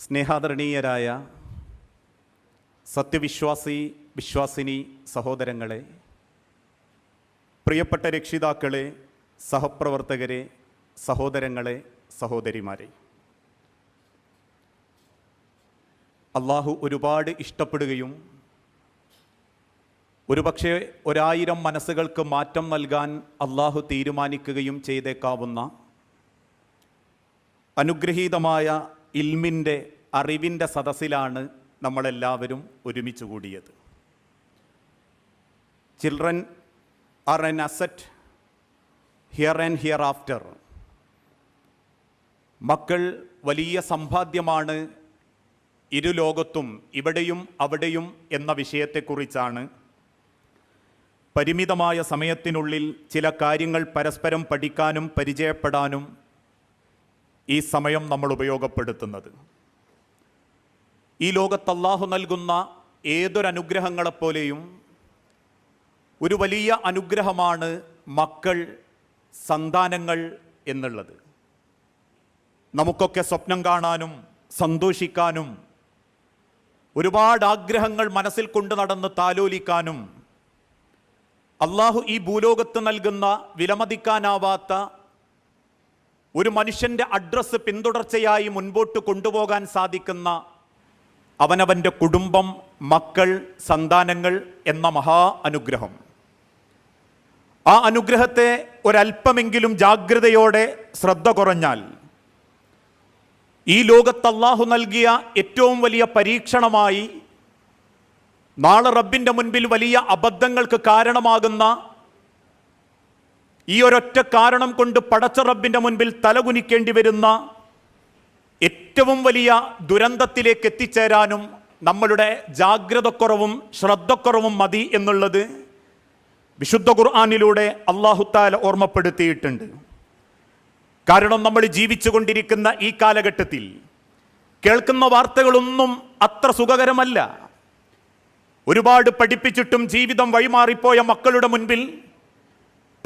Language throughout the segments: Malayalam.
സ്നേഹാദരണീയരായ സത്യവിശ്വാസി വിശ്വാസിനി സഹോദരങ്ങളെ പ്രിയപ്പെട്ട രക്ഷിതാക്കളെ സഹപ്രവർത്തകരെ സഹോദരങ്ങളെ സഹോദരിമാരെ. അള്ളാഹു ഒരുപാട് ഇഷ്ടപ്പെടുകയും ഒരുപക്ഷെ ഒരായിരം മനസ്സുകൾക്ക് മാറ്റം നൽകാൻ അള്ളാഹു തീരുമാനിക്കുകയും ചെയ്തേക്കാവുന്ന അനുഗ്രഹീതമായ ഇൽമിന്റെ അറിവിന്റെ സദസ്സിലാണ് നമ്മളെല്ലാവരും ഒരുമിച്ച് കൂടിയത്. Children are an asset here and hereafter മക്കൾ വലിയ സമ്പാദ്യമാണ് ഇരു ലോകത്തും ഇവിടെയും അവിടെയും എന്ന വിഷയത്തെക്കുറിച്ചാണ്. പരിമിതമായ സമയത്തിനുള്ളിൽ ചില കാര്യങ്ങൾ പരസ്പരം പഠിക്കാനും പരിചയപ്പെടാനും ഈ സമയം നമ്മൾ ഉപയോഗപ്പെടുത്തുന്നത്. ഈ ലോകത്ത് അള്ളാഹു നൽകുന്ന ഏതൊരനുഗ്രഹങ്ങളെപ്പോലെയും ഒരു വലിയ അനുഗ്രഹമാണ് മക്കൾ സന്താനങ്ങൾ എന്നുള്ളത്. നമുക്കൊക്കെ സ്വപ്നം കാണാനും സന്തോഷിക്കാനും ഒരുപാട് ആഗ്രഹങ്ങൾ മനസ്സിൽ കൊണ്ടു നടന്ന് താലോലിക്കാനും അള്ളാഹു ഈ ഭൂലോകത്ത് നൽകുന്ന വിലമതിക്കാനാവാത്ത ഒരു മനുഷ്യന്റെ അഡ്രസ്സ് പിന്തുടർച്ചയായി മുൻപോട്ട് കൊണ്ടുപോകാൻ സാധിക്കുന്ന അവനവന്റെ കുടുംബം മക്കൾ സന്താനങ്ങൾ എന്ന മഹാ അനുഗ്രഹം. ആ അനുഗ്രഹത്തെ ഒരല്പമെങ്കിലും ജാഗ്രതയോടെ ശ്രദ്ധ കുറഞ്ഞാൽ ഈ ലോകത്ത് നൽകിയ ഏറ്റവും വലിയ പരീക്ഷണമായി നാളെ റബ്ബിന്റെ മുൻപിൽ വലിയ അബദ്ധങ്ങൾക്ക് കാരണമാകുന്ന ഈ ഒരൊറ്റ കാരണം കൊണ്ട് പടച്ച റബ്ബിന്റെ മുൻപിൽ തലകുനിക്കേണ്ടി വരുന്ന ഏറ്റവും വലിയ ദുരന്തത്തിലേക്ക് എത്തിച്ചേരാനും നമ്മളുടെ ജാഗ്രതക്കുറവും ശ്രദ്ധക്കുറവും മതി എന്നുള്ളത് വിശുദ്ധ ഖുർആാനിലൂടെ അള്ളാഹുത്താല ഓർമ്മപ്പെടുത്തിയിട്ടുണ്ട്. കാരണം നമ്മൾ ജീവിച്ചുകൊണ്ടിരിക്കുന്ന ഈ കാലഘട്ടത്തിൽ കേൾക്കുന്ന വാർത്തകളൊന്നും അത്ര സുഖകരമല്ല. ഒരുപാട് പഠിപ്പിച്ചിട്ടും ജീവിതം വഴിമാറിപ്പോയ മക്കളുടെ മുൻപിൽ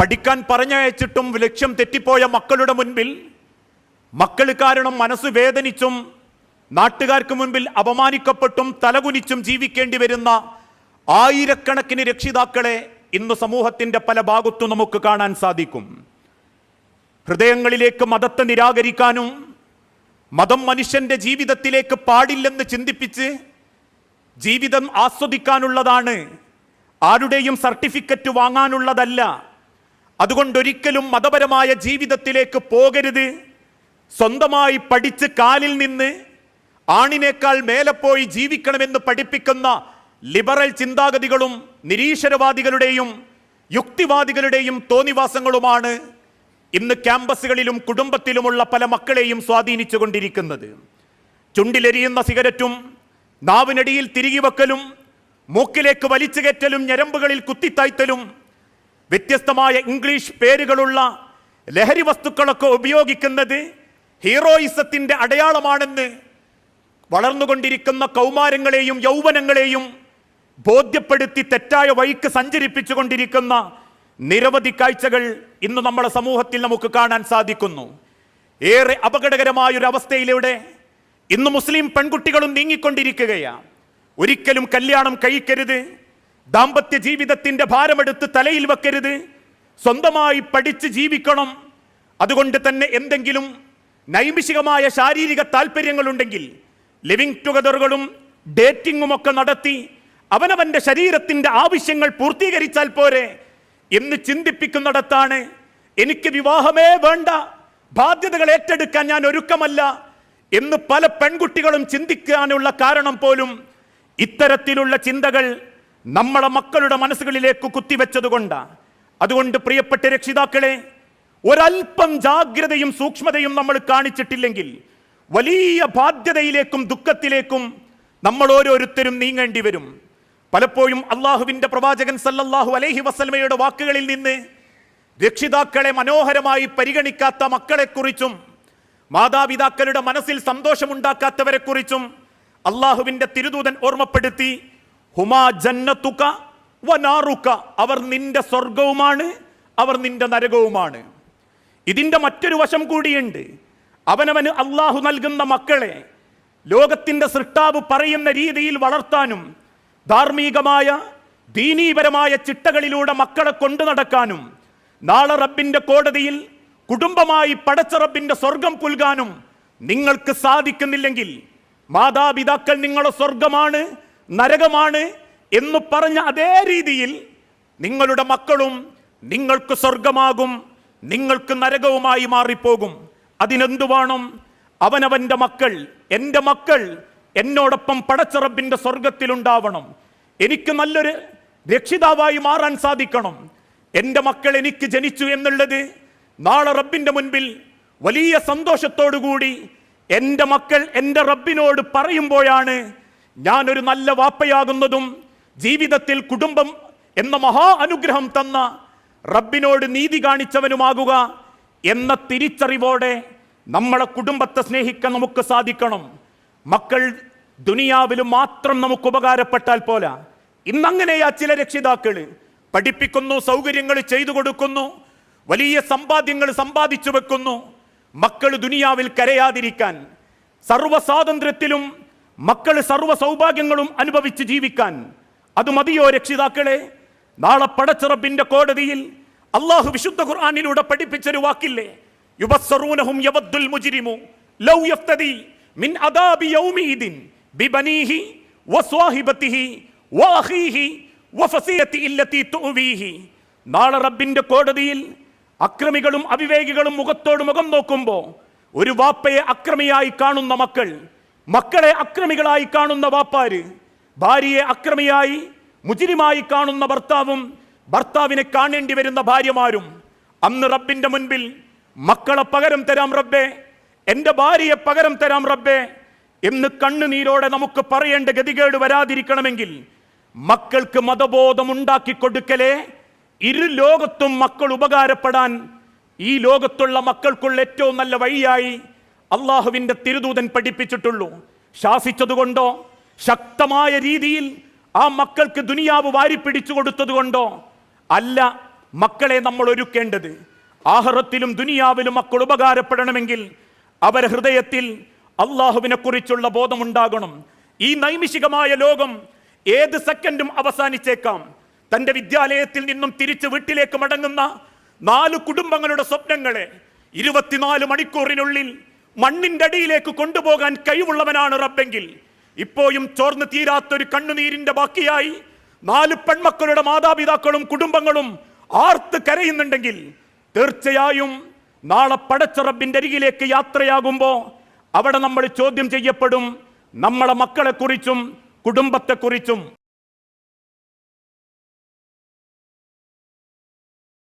പഠിക്കാൻ പറഞ്ഞയച്ചിട്ടും ലക്ഷ്യം തെറ്റിപ്പോയ മക്കളുടെ മുൻപിൽ മക്കൾ കാരണം മനസ്സ് വേദനിച്ചും നാട്ടുകാർക്ക് മുൻപിൽ അപമാനിക്കപ്പെട്ടും തലകുനിച്ചും ജീവിക്കേണ്ടി വരുന്ന ആയിരക്കണക്കിന് രക്ഷിതാക്കളെ ഇന്ന് സമൂഹത്തിന്റെ പല ഭാഗത്തും നമുക്ക് കാണാൻ സാധിക്കും. ഹൃദയങ്ങളിലേക്ക് മതത്തെ നിരാകരിക്കാനും മതം മനുഷ്യന്റെ ജീവിതത്തിലേക്ക് പാടില്ലെന്ന് ചിന്തിപ്പിച്ച് ജീവിതം ആസ്വദിക്കാനുള്ളതാണ്. ആരുടെയും സർട്ടിഫിക്കറ്റ് വാങ്ങാനുള്ളതല്ല. അതുകൊണ്ടൊരിക്കലും മതപരമായ ജീവിതത്തിലേക്ക് പോകരുത്. സ്വന്തമായി പഠിച്ച് കാലിൽ നിന്ന് ആണിനേക്കാൾ മേലെ പോയി ജീവിക്കണമെന്ന് പഠിപ്പിക്കുന്ന ലിബറൽ ചിന്താഗതികളും നിരീശ്വരവാദികളുടെയും യുക്തിവാദികളുടെയും തോന്നിവാസങ്ങളുമാണ് ഇന്ന് ക്യാമ്പസുകളിലും കുടുംബത്തിലുമുള്ള പല മക്കളെയും സ്വാധീനിച്ചു കൊണ്ടിരിക്കുന്നത് ചുണ്ടിലെരിയുന്ന സിഗരറ്റും നാവിനടിയിൽ തിരികെ വെക്കലും മൂക്കിലേക്ക് വലിച്ചു കയറ്റലും ഞരമ്പുകളിൽ കുത്തിത്തായ്ത്തലും വ്യത്യസ്തമായ ഇംഗ്ലീഷ് പേരുകളുള്ള ലഹരി വസ്തുക്കളൊക്കെ ഉപയോഗിക്കുന്നത് ഹീറോയിസത്തിന്റെ അടയാളമാണെന്ന് വളർന്നുകൊണ്ടിരിക്കുന്ന കൗമാരങ്ങളെയും യൗവനങ്ങളെയും ബോധ്യപ്പെടുത്തി തെറ്റായ വഴിക്ക് സഞ്ചരിപ്പിച്ചുകൊണ്ടിരിക്കുന്ന നിരവധി കാഴ്ചകൾ ഇന്ന് നമ്മുടെ സമൂഹത്തിൽ നമുക്ക് കാണാൻ സാധിക്കുന്നു. ഏറെ അപകടകരമായ ഒരു അവസ്ഥയിലൂടെ ഇന്ന് മുസ്ലിം പെൺകുട്ടികളും നീങ്ങിക്കൊണ്ടിരിക്കുകയാണ്. ഒരിക്കലും കല്യാണം കഴിക്കരുത്. ദാമ്പത്യ ജീവിതത്തിന്റെ ഭാരമെടുത്ത് തലയിൽ വെക്കരുത്. സ്വന്തമായി പഠിച്ച് ജീവിക്കണം. അതുകൊണ്ട് തന്നെ എന്തെങ്കിലും നൈമിഷികമായ ശാരീരിക താല്പര്യങ്ങളുണ്ടെങ്കിൽ ലിവിങ് ടുഗദറുകളും ഡേറ്റിങ്ങും ഒക്കെ നടത്തി അവനവന്റെ ശരീരത്തിന്റെ ആവശ്യങ്ങൾ പൂർത്തീകരിച്ചാൽ പോരെ എന്ന് ചിന്തിപ്പിക്കുന്നിടത്താണ് എനിക്ക് വിവാഹമേ വേണ്ട. ബാധ്യതകൾ ഏറ്റെടുക്കാൻ ഞാൻ ഒരുക്കമല്ല എന്ന് പല പെൺകുട്ടികളും ചിന്തിക്കാനുള്ള കാരണം പോലും ഇത്തരത്തിലുള്ള ചിന്തകൾ നമ്മളെ മക്കളുടെ മനസ്സുകളിലേക്ക് കുത്തിവെച്ചതുകൊണ്ട്. അതുകൊണ്ട് പ്രിയപ്പെട്ട രക്ഷിതാക്കളെ ഒരൽപ്പം ജാഗ്രതയും സൂക്ഷ്മതയും നമ്മൾ കാണിച്ചിട്ടില്ലെങ്കിൽ വലിയ ബാധ്യതയിലേക്കും ദുഃഖത്തിലേക്കും നമ്മൾ ഓരോരുത്തരും നീങ്ങേണ്ടി വരും. പലപ്പോഴും അള്ളാഹുവിന്റെ പ്രവാചകൻ സല്ലല്ലാഹു അലൈഹി വസല്ലമയുടെ വാക്കുകളിൽ നിന്ന് രക്ഷിതാക്കളെ മനോഹരമായി പരിഗണിക്കാത്ത മക്കളെക്കുറിച്ചും മാതാപിതാക്കളുടെ മനസ്സിൽ സന്തോഷമുണ്ടാക്കാത്തവരെക്കുറിച്ചും അള്ളാഹുവിന്റെ തിരുദൂതൻ ഓർമ്മപ്പെടുത്തി ഹുമാ ജന്നത്തുക വനാറുക അവർ നിന്റെ സ്വർഗവുമാണ് അവർ നിന്റെ നരകവുമാണ്. ഇതിന്റെ മറ്റൊരു വശം കൂടിയുണ്ട്. അവനവന് അള്ളാഹു നൽകുന്ന മക്കളെ ലോകത്തിന്റെ സൃഷ്ടാവ് പറയുന്ന രീതിയിൽ വളർത്താനും ധാർമ്മികമായ ദീനീപരമായ ചിട്ടകളിലൂടെ മക്കളെ കൊണ്ടു നടക്കാനും നാളെ റബ്ബിന്റെ കോടതിയിൽ കുടുംബമായി പടച്ച റബ്ബിന്റെ സ്വർഗം പുൽകാനും നിങ്ങൾക്ക് സാധിക്കുന്നില്ലെങ്കിൽ മാതാപിതാക്കൾ നിങ്ങളുടെ സ്വർഗമാണ് നരകമാണ് എന്ന് പറഞ്ഞ അതേ രീതിയിൽ നിങ്ങളുടെ മക്കളും നിങ്ങൾക്ക് സ്വർഗമാകും നിങ്ങൾക്ക് നരകവുമായി മാറിപ്പോകും. അതിനെന്തു വേണം? അവനവന്റെ മക്കൾ എന്റെ മക്കൾ എന്നോടൊപ്പം പടച്ചറബിന്റെ സ്വർഗത്തിലുണ്ടാവണം. എനിക്ക് നല്ലൊരു രക്ഷിതാവായി മാറാൻ സാധിക്കണം. എന്റെ മക്കൾ എനിക്ക് ജനിച്ചു എന്നുള്ളത് നാളെ റബ്ബിന്റെ മുൻപിൽ വലിയ സന്തോഷത്തോടുകൂടി എന്റെ മക്കൾ എന്റെ റബ്ബിനോട് പറയുമ്പോഴാണ് ഞാനൊരു നല്ല വാപ്പയാകുന്നതും ജീവിതത്തിൽ കുടുംബം എന്ന മഹാ അനുഗ്രഹം തന്ന റബ്ബിനോട് നീതി കാണിച്ചവനുമാകുക എന്ന തിരിച്ചറിവോടെ നമ്മളെ കുടുംബത്തെ സ്നേഹിക്കാൻ നമുക്ക് സാധിക്കണം. മക്കൾ ദുനിയാവിൽ മാത്രം നമുക്ക് ഉപകാരപ്പെട്ടാൽ പോല ഇന്നങ്ങനെയാ ചില രക്ഷിതാക്കൾ പഠിപ്പിക്കുന്നു സൗകര്യങ്ങൾ ചെയ്തു കൊടുക്കുന്നു വലിയ സമ്പാദ്യങ്ങൾ സമ്പാദിച്ചു വെക്കുന്നു. മക്കൾ ദുനിയാവിൽ കരയാതിരിക്കാൻ സർവ സ്വാതന്ത്ര്യത്തിലും മക്കൾ സർവ സൗഭാഗ്യങ്ങളും അനുഭവിച്ച് ജീവിക്കാൻ. അത് മതിയോ രക്ഷിതാക്കളെ? നാളെ പടച്ചിറപ്പിന്റെ കോടതിയിൽ അള്ളാഹു വിശുദ്ധ ഖുർആാനിലൂടെ പഠിപ്പിച്ചൊരു വാക്കില്ലേ? യവദ്ദുൽ ലൗ യഫ്തദി മിൻ അദാബി ബിബനീഹി നാളെ റബ്ബിന്റെ കോടതിയിൽ അക്രമികളും അവിവേകികളും മുഖത്തോട് മുഖം നോക്കുമ്പോൾ ഒരു വാപ്പയെ അക്രമിയായി കാണുന്ന മക്കൾ മക്കളെ അക്രമികളായി കാണുന്ന വാപ്പാര് ഭാര്യയെ അക്രമിയായി മുജിരിമായി കാണുന്ന ഭർത്താവും ഭർത്താവിനെ കാണേണ്ടി വരുന്ന ഭാര്യമാരും അന്ന് റബ്ബിന്റെ മുൻപിൽ മക്കളെ പകരം തരാം റബ്ബേ എന്റെ ഭാര്യയെ പകരം തരാം റബ്ബേ എന്ന് കണ്ണുനീരോടെ നമുക്ക് പറയേണ്ട ഗതികേട് വരാതിരിക്കണമെങ്കിൽ മക്കൾക്ക് മതബോധം ഉണ്ടാക്കി കൊടുക്കലേ ഇരു ലോകത്തും മക്കൾ ഉപകാരപ്പെടാൻ ഈ ലോകത്തുള്ള മക്കൾക്കുള്ള ഏറ്റവും നല്ല വഴിയായി അള്ളാഹുവിന്റെ തിരുദൂതൻ പഠിപ്പിച്ചിട്ടുള്ളൂ. ശാസിച്ചതുകൊണ്ടോ? ശക്തമായ രീതിയിൽ ആ മക്കൾക്ക് ദുനിയാവ് വാരിപ്പിടിച്ചു കൊടുത്തതുകൊണ്ടോ? അല്ല മക്കളെ നമ്മൾ ഒരുക്കേണ്ടത്. ആഹ്റത്തിലും ദുനിയാവിലും മക്കൾ ഉപകാരപ്പെടണമെങ്കിൽ അവരെ ഹൃദയത്തിൽ അള്ളാഹുവിനെ കുറിച്ചുള്ള ബോധമുണ്ടാകണം. ഈ നൈമിഷികമായ ലോകം ഏത് സെക്കൻഡും അവസാനിച്ചേക്കാം. തന്റെ വിദ്യാലയത്തിൽ നിന്നും തിരിച്ച് വീട്ടിലേക്ക് മടങ്ങുന്ന നാല് കുടുംബങ്ങളുടെ സ്വപ്നങ്ങളെ ഇരുപത്തിനാല് മണിക്കൂറിനുള്ളിൽ മണ്ണിന്റെ അടിയിലേക്ക് കൊണ്ടുപോകാൻ കഴിവുള്ളവനാണ് റബ്ബെങ്കിൽ. ഇപ്പോഴും ചോർന്ന് തീരാത്തൊരു കണ്ണുനീരിന്റെ ബാക്കിയായി നാല് പെൺമക്കളുടെ മാതാപിതാക്കളും കുടുംബങ്ങളും ആർത്ത് കരയുന്നുണ്ടെങ്കിൽ തീർച്ചയായും നാളെ പടച്ച റബ്ബിന്റെ അരികിലേക്ക് യാത്രയാകുമ്പോൾ അവിടെ നമ്മൾ ചോദ്യം ചെയ്യപ്പെടും. നമ്മളെ മക്കളെക്കുറിച്ചും കുടുംബത്തെക്കുറിച്ചും.